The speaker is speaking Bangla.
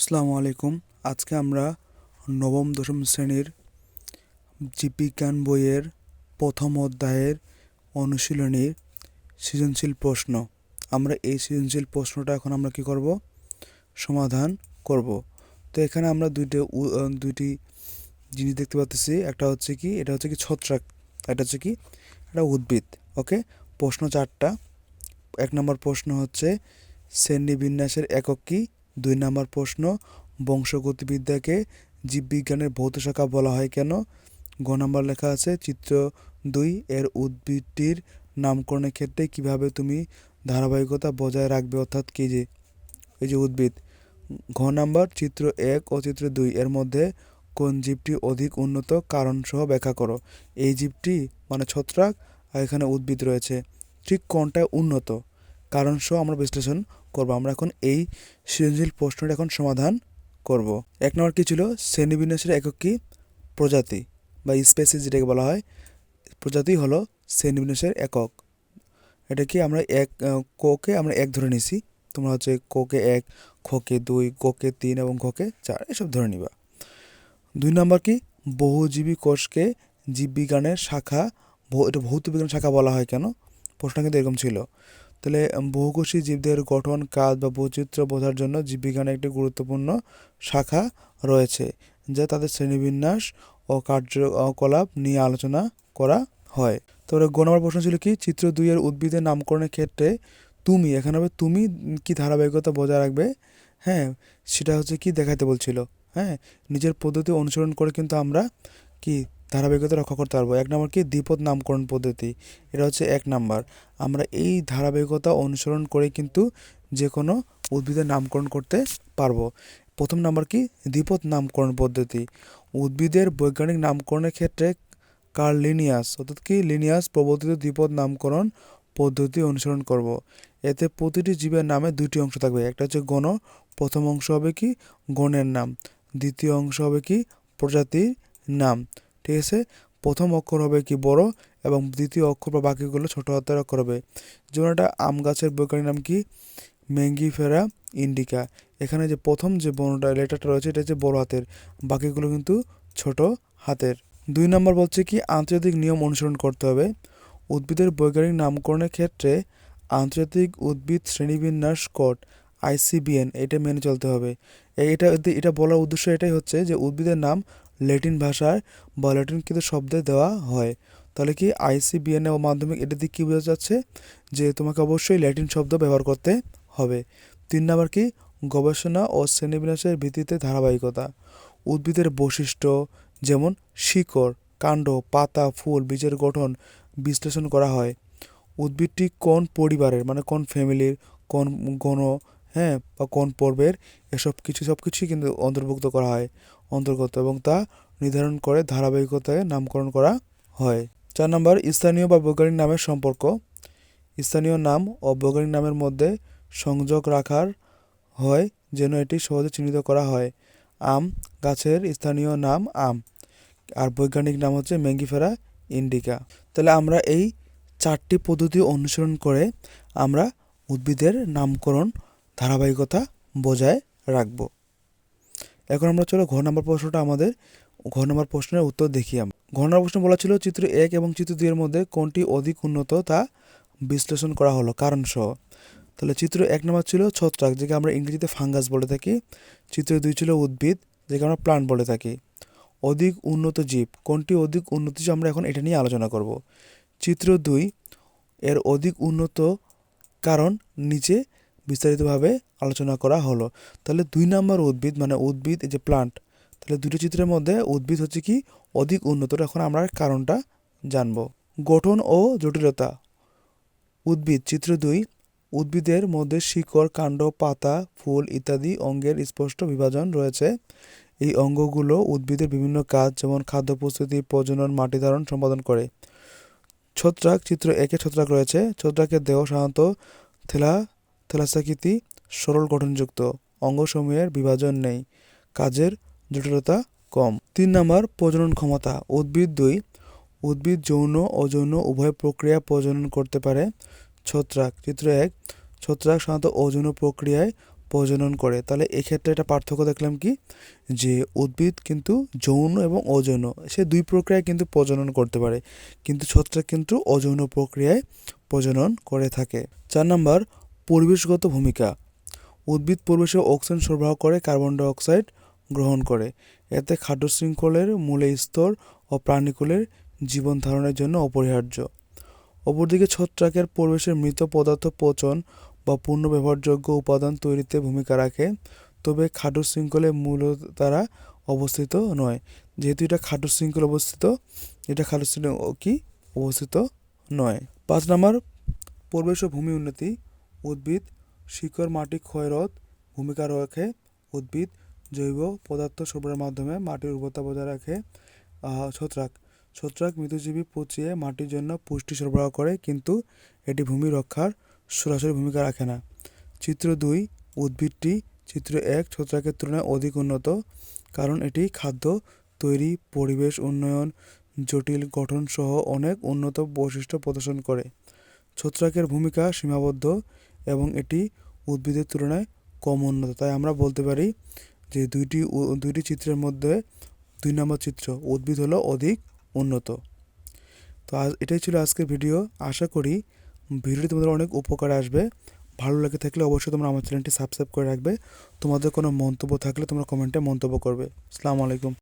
আসসালামু আলাইকুম। আজকে আমরা নবম, দশম শ্রেণির জীববিজ্ঞান বইয়ের প্রথম অধ্যায়ের অনুশীলনীর সৃজনশীল প্রশ্ন। আমরা এই সৃজনশীল প্রশ্নটা এখন আমরা কি করব? সমাধান করব। তো এখানে আমরা দুইটা দুইটি জিনিস দেখতে পাচ্ছি। একটা হচ্ছে কি, এটা হচ্ছে কি ছত্রাক এটা হচ্ছে কি এটা উদ্ভিদ, ওকে? প্রশ্ন চারটা। এক নম্বর প্রশ্ন হচ্ছে, শ্রেণীবিন্যাসের একক কি? দুই নম্বর প্রশ্ন বংশগতিবিদ্যাকে জীববিজ্ঞানের ভৌত শাখা বলা হয় কেন? গ নম্বর লেখা আছে, চিত্র দুই, এর উদ্ভিদটির নামকরণের ক্ষেত্রে কীভাবে তুমি ধারাবাহিকতা বজায় রাখবে, অর্থাৎ কি যে, এই যে উদ্ভিদ। ঘ নাম্বার, চিত্র এক ও চিত্র দুই, এর মধ্যে কোন জীবটি অধিক উন্নত কারণসহ ব্যাখ্যা করো? এই জীবটি মানে ছত্রাক, আর এখানে উদ্ভিদ রয়েছে। ঠিক কোনটা উন্নত? কারণসহ আমরা বিশ্লেষণ করব। আমরা এখন এই সৃজনশীল প্রশ্নটা এখন সমাধান করব। এক নম্বর কী ছিল? শ্রেণীবিন্যাসের একক কী? প্রজাতি বা স্পেসিস যেটাকে বলা হয়। প্রজাতি হলো শ্রেণীবিন্যাসের একক। এটা কি? আমরা এক কোকে আমরা এক ধরে নিছি। তোমরা হচ্ছে কোকে এক, খোকে দুই, কোকে তিন এবং খকে চার, এসব ধরে নিবা। দুই নম্বর কি? বহুজীবী কোষকে জীববিজ্ঞানের শাখা এটা ভৌত বিজ্ঞানের শাখা বলা হয় কেন? প্রশ্নটা কিন্তু এরকম ছিল। তাহলে বহুকোষী জীবদের গঠন, কাজ বা বৈচিত্র্য বোঝার জন্য জীববিজ্ঞানের একটি গুরুত্বপূর্ণ শাখা রয়েছে, যা তাদের শ্রেণীবিন্যাস ও কার্যকলাপ নিয়ে আলোচনা করা হয়। তারপরে গ নম্বর প্রশ্ন ছিল কি? চিত্র দুইয়ের উদ্ভিদের নামকরণের ক্ষেত্রে তুমি, এখানে হবে তুমি কি ধারাবাহিকতা বজায় রাখবে? হ্যাঁ সেটা হচ্ছে কি দেখাতে বলছিল। হ্যাঁ নিজের পদ্ধতি অনুসরণ করে কিন্তু আমরা কি ধারাবাহিকতা রক্ষা করতে পারব। এক নম্বর কি? দ্বিপদ নামকরণ পদ্ধতি। এটা হচ্ছে এক নাম্বার। আমরা এই ধারাবাহিকতা অনুসরণ করে কিন্তু যে কোনো উদ্ভিদের নামকরণ করতে পারব। প্রথম নাম্বার কি? দ্বিপদ নামকরণ পদ্ধতি। উদ্ভিদের বৈজ্ঞানিক নামকরণের ক্ষেত্রে কার লিনিয়াস অর্থাৎ কি? লিনিয়াস প্রবর্তিত দ্বিপদ নামকরণ পদ্ধতি অনুসরণ করব। এতে প্রতিটি জীবের নামে দুটি অংশ থাকবে। একটা হচ্ছে গণ, প্রথম অংশ হবে কি? গণের নাম। দ্বিতীয় অংশ হবে কি? প্রজাতির নাম। ঠিক আছে প্রথম অক্ষর হবে কি বড় এবং দ্বিতীয় অক্ষর বা বাকিগুলো ছোট হাতের অক্ষর হবে। যেমন একটা আম গাছের বৈজ্ঞানিক নাম কি? Mangifera indica. এখানে যে প্রথম যে বর্ণটা, লেটারটা রয়েছে, এটা হচ্ছে বড় হাতের। বাকিগুলো কিন্তু ছোট হাতের। দুই নম্বর বলছে কি, আন্তর্জাতিক নিয়ম অনুসরণ করতে হবে। উদ্ভিদের বৈজ্ঞানিক নামকরণের ক্ষেত্রে আন্তর্জাতিক উদ্ভিদ শ্রেণীবিন্যাস কোড, আইসিবিএন, এটা মেনে চলতে হবে। এটা এটা বলার উদ্দেশ্য এটাই হচ্ছে যে উদ্ভিদের নাম ল্যাটিন ভাষায় বা ল্যাটিনকৃত শব্দে দেওয়া হয়। তাহলে কি আইসিবিএন এর মাধ্যমে এটা দিয়ে কী বোঝা যাচ্ছে? যে তোমাকে অবশ্যই ল্যাটিন শব্দ ব্যবহার করতে হবে। তিন নম্বর কি? গবেষণা ও শ্রেণীবিন্যাসের ভিত্তিতে ধারাবাহিকতা। উদ্ভিদের বৈশিষ্ট্য যেমন শিকড়, কাণ্ড, পাতা, ফুল, বীজের গঠন বিশ্লেষণ করা হয়। উদ্ভিদটি কোন পরিবারের মানে কোন ফ্যামিলির কোন গণ হ্যাঁ বা কোন পর্বের এসব কিছু, সব কিছুই কিন্তু অন্তর্ভুক্ত করা হয়। অন্তর্গত এবং তা নির্ধারণ করে ধারাবাহিকতায় নামকরণ করা হয়। চার নম্বর, স্থানীয় বা বৈজ্ঞানিক নামের সম্পর্ক। স্থানীয় নাম ও বৈজ্ঞানিক নামের মধ্যে সংযোগ রাখার হয় যেন এটি সহজে চিহ্নিত করা হয়। আম, গাছের স্থানীয় নাম আম। আর বৈজ্ঞানিক নাম হচ্ছে ম্যাঙ্গিফেরা ইন্ডিকা। তাহলে আমরা এই চারটি পদ্ধতি অনুসরণ করে আমরা উদ্ভিদের নামকরণ ধারাবাহিকতা বজায় রাখব। এখন আমরা চলো ঘর নম্বর প্রশ্নটা আমাদের ঘর নম্বর প্রশ্নের উত্তর দেখি আমরা। ঘর নম্বর প্রশ্ন বলা ছিল চিত্র এক এবং চিত্র দুইয়ের মধ্যে কোনটি অধিক উন্নত তা বিশ্লেষণ করা হলো। কারণ সহ তাহলে চিত্র এক নম্বর ছিল ছত্রাক, যেকে আমরা ইংরেজিতে ফাঙ্গাস বলে থাকি। চিত্র দুই ছিল উদ্ভিদ যেটা আমরা প্লান্ট বলে থাকি। অধিক উন্নত জীব, কোনটি অধিক উন্নত জীব আমরা এখন এটা নিয়ে আলোচনা করব। চিত্র দুই, এর অধিক উন্নত কারণ নিচে বিস্তারিতভাবে আলোচনা করা হলো। তাহলে দুই নম্বর উদ্ভিদ মানে উদ্ভিদ, এই যে প্লান্ট তাহলে দুটো চিত্রের মধ্যে উদ্ভিদ হচ্ছে কি? অধিক উন্নত। এখন আমরা কারণটা জানব। গঠন ও জটিলতা। উদ্ভিদ, চিত্র দুই, উদ্ভিদের মধ্যে শিকড়, কাণ্ড, পাতা, ফুল ইত্যাদি অঙ্গের স্পষ্ট বিভাজন রয়েছে। এই অঙ্গগুলো উদ্ভিদের বিভিন্ন কাজ, যেমন খাদ্য প্রস্তুতি, প্রজনন, মাটি ধারণ সম্পাদন করে। ছত্রাক, চিত্র একে ছত্রাক রয়েছে। ছত্রাকের দেহ সাধারণত থেলা থেলাসাকৃতি সরল গঠনযুক্ত, অঙ্গসমূহের বিভাজন নেই, কাজের জটিলতা কম। তিন নম্বর, প্রজনন ক্ষমতা, উদ্ভিদ দুই, উদ্ভিদ যৌন ও যৌন উভয় প্রক্রিয়া প্রজনন করতে পারে। ছত্রাক, চিত্র এক, ছত্রাক সাধারণত অযৌন প্রক্রিয়ায় প্রজনন করে। তাহলে এক্ষেত্রে এটা পার্থক্য দেখলাম কি? যে উদ্ভিদ কিন্তু যৌন এবং অযৌন, সে দুই প্রক্রিয়ায় কিন্তু প্রজনন করতে পারে। কিন্তু ছত্রাক কিন্তু অযৌন প্রক্রিয়ায় প্রজনন করে থাকে। চার নাম্বার পরিবেশগত ভূমিকা। উদ্ভিদ পরিবেশে অক্সিজেন সরবরাহ করে কার্বন ডাইঅক্সাইড গ্রহণ করে। এতে খাদ্য শৃঙ্খলের মূলে স্তর ও প্রাণীকুলের জীবন ধারণের জন্য অপরিহার্য। অপরদিকে ছত্রাকের পরিবেশের মৃত পদার্থ পচন বা পূর্ণ ব্যবহারযোগ্য উপাদান তৈরিতে ভূমিকা রাখে, তবে খাদ্য শৃঙ্খলে মূল তারা অবস্থিত নয়। যেহেতু এটা খাদ্য শৃঙ্খলে অবস্থিত, এটা খাদ্য শৃঙ্খল কি? অবস্থিত নয়। পাঁচ নম্বর, পরিবেশ ও ভূমি উন্নতি। উদ্ভিদ, শিকড়, মাটি, ক্ষয়রোধ ভূমিকা রাখে। উদ্ভিদ জৈব পদার্থ সরবরাহের মাধ্যমে মাটির উর্বরতা বজায় রাখে ছত্রাক। ছত্রাক মৃতজীবী পচিয়ে মাটির জন্য পুষ্টি সরবরাহ করে, কিন্তু এটি ভূমি রক্ষার সরাসরি ভূমিকা রাখে না। চিত্র দুই, উদ্ভিদটি চিত্র এক ছত্রাকের তুলনায় অধিক উন্নত, কারণ এটি খাদ্য তৈরি, পরিবেশ উন্নয়ন, জটিল গঠন সহ অনেক উন্নত বৈশিষ্ট্য প্রদর্শন করে। ছত্রাকের ভূমিকা সীমাবদ্ধ এবং এটি উদ্ভিদের তুলনায় কম উন্নত। তাই আমরা বলতে পারি যে দুইটি দুইটি চিত্রের মধ্যে দুই নম্বর চিত্র, উদ্ভিদ হলো অধিক উন্নত। তো আজ এটাই ছিল আজকের ভিডিও। আশা করি ভিডিওটি তোমাদের অনেক উপকার আসবে। ভালো লাগে থাকলে অবশ্যই তোমরা আমার চ্যানেলটি সাবস্ক্রাইব করে রাখবে। তোমাদের কোনো মন্তব্য থাকলে তোমরা কমেন্টে মন্তব্য করবে। আসসালামু আলাইকুম।